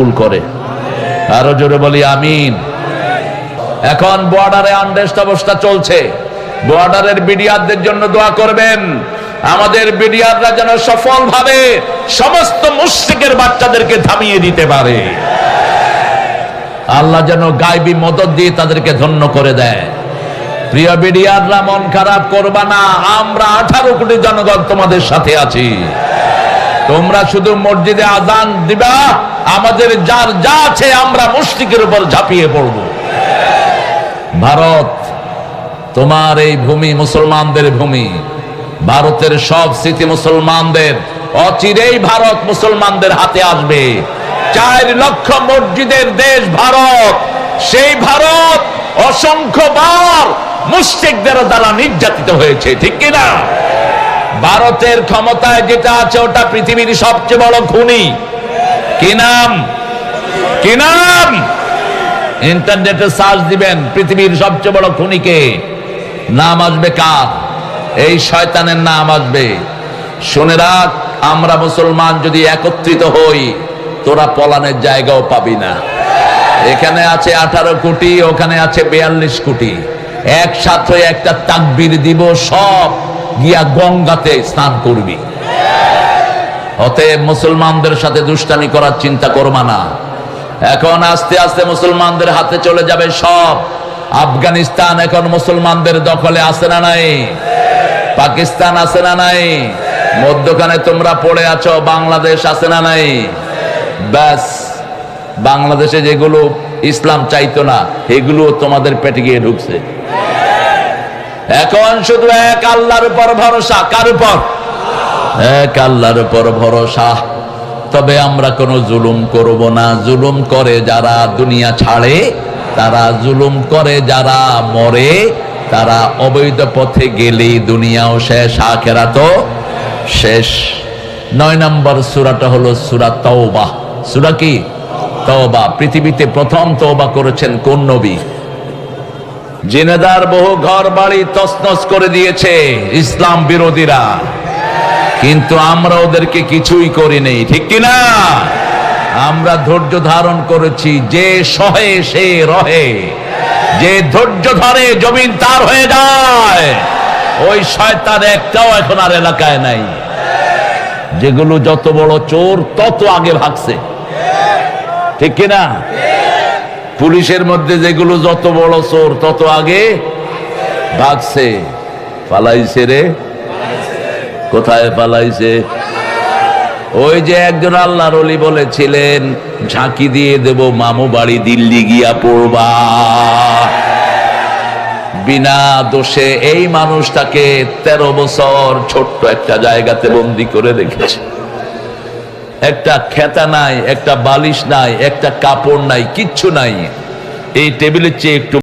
কবুল করে। আরও জোরে বলি, আমিন। এখন বর্ডারে আনরেস্ট অবস্থা চলছে। বর্ডারের বিডিআরদের জন্য দোয়া করবেন। আমাদের বিডিআররা যেন সফলভাবে সমস্ত মুশ্রিকের বাচ্চাদেরকে থামিয়ে দিতে পারে। আল্লাহ যেন গাইবী মদত দিয়ে তাদেরকে ধন্য করে দেয়। প্রিয় বিডিআররা মন খারাপ করবা না। আমরা আঠারো কোটি জনগণ তোমাদের সাথে আছি। তোমরা শুধু মসজিদে আজান দিবা আমাদের যার যা আছে আমরা মুশরিকের উপর ঝাঁপিয়ে পড়ব। ভারত, তোমার এই ভূমি মুসলমানদের ভূমি। ভারতের সব স্মৃতি মুসলমানদের, অচিরেই ভারত মুসলমানদের হাতে আসবে। চার লক্ষ মসজিদের দেশ ভারত। সেই ভারত অসংখ্যবার মুশ্রিকদের দ্বারা নির্যাতিত হয়েছে, ঠিক কিনা ভারতের ক্ষমতায় যেটা আছে, ওটা পৃথিবীর সবচেয়ে বড় খুনি। কি নাম? কি নাম? ইন্টারনেটে সার্চ দিবেন, পৃথিবীর সবচেয়ে বড় খুনিকে। নাম আসবে কার? এই শয়তানের নাম আসবে। শুনে রাখ, আমরা মুসলমান যদি একত্রিত হই, তোরা পলানের জায়গাও পাবি না। এখানে আছে আঠারো কোটি, ওখানে আছে বিয়াল্লিশ কোটি। একসাথে একটা তাকবির দিব, সব গিয়া গঙ্গাতে স্নান করবি। অতএব মুসলমানদের সাথে দুষ্টামি করার চিন্তা করবা না। এখন আস্তে আস্তে মুসলমানদের হাতে চলে যাবে সব। আফগানিস্তান এখন মুসলমানদের দখলে আছে না নাই? পাকিস্তান আছে না নাই? মধ্যখানে তোমরা পড়ে আছো, বাংলাদেশ আছে না নাই? ব্যাস, বাংলাদেশে যেগুলো ইসলাম চাইতো না, এগুলো তোমাদের পেটে গিয়ে ঢুকছে। এখন শুধু এক, আল্লাহর উপর ভরসা, কার উপর? এক আল্লাহর উপর ভরসা। তবে আমরা কোনো জুলুম করব না। জুলুম করে যারা দুনিয়া ছাড়ে, তারা জুলুম করে যারা মরে, তারা অবৈধ পথে গেলেই দুনিয়াও শেষ আখেরা তো শেষ। নয় নম্বর সুরাটা হলো সুরা তওবা। সুরা কি? তওবা। পৃথিবীতে প্রথম তওবা করেছেন কোন নবী? জেনেদার বহু ঘর বাড়ি তসনস করে দিয়েছে ইসলাম বিরোধীরা। কিন্তু আমরা ওদেরকে কিছুই করি নেই, ঠিক কিনা আমরা ধৈর্য ধারণ করেছি, যে সহে সে রহে। যে ধৈর্য ধরে জমিন তার হয়ে যায়, ওই শয়তান একটাও এখন আর এলাকায় নাই। যেগুলো যত বড় চোর, তত আগে ভাগছে। ঠিক কিনা পুলিশের মধ্যে যেগুলো যত বড় চোর, তত আগে ভাগছে। পালাইছে রে। কোথায় পালাইছে? ওই যে একজন আল্লাহর অলি বলেছিলেন, ঝাঁকি দিয়ে দেব মামু বাড়ি দিল্লি গিয়া পড়বা। বিনা দোষে এই মানুষটাকে তেরো বছর ছোট্ট একটা জায়গাতে বন্দি করে রেখেছে। একটা খেতা নাই, একটা বালিশ নাই, একটা কাপড় নাই, কিচ্ছু নাই। এই টেবিলের চেয়ে একটু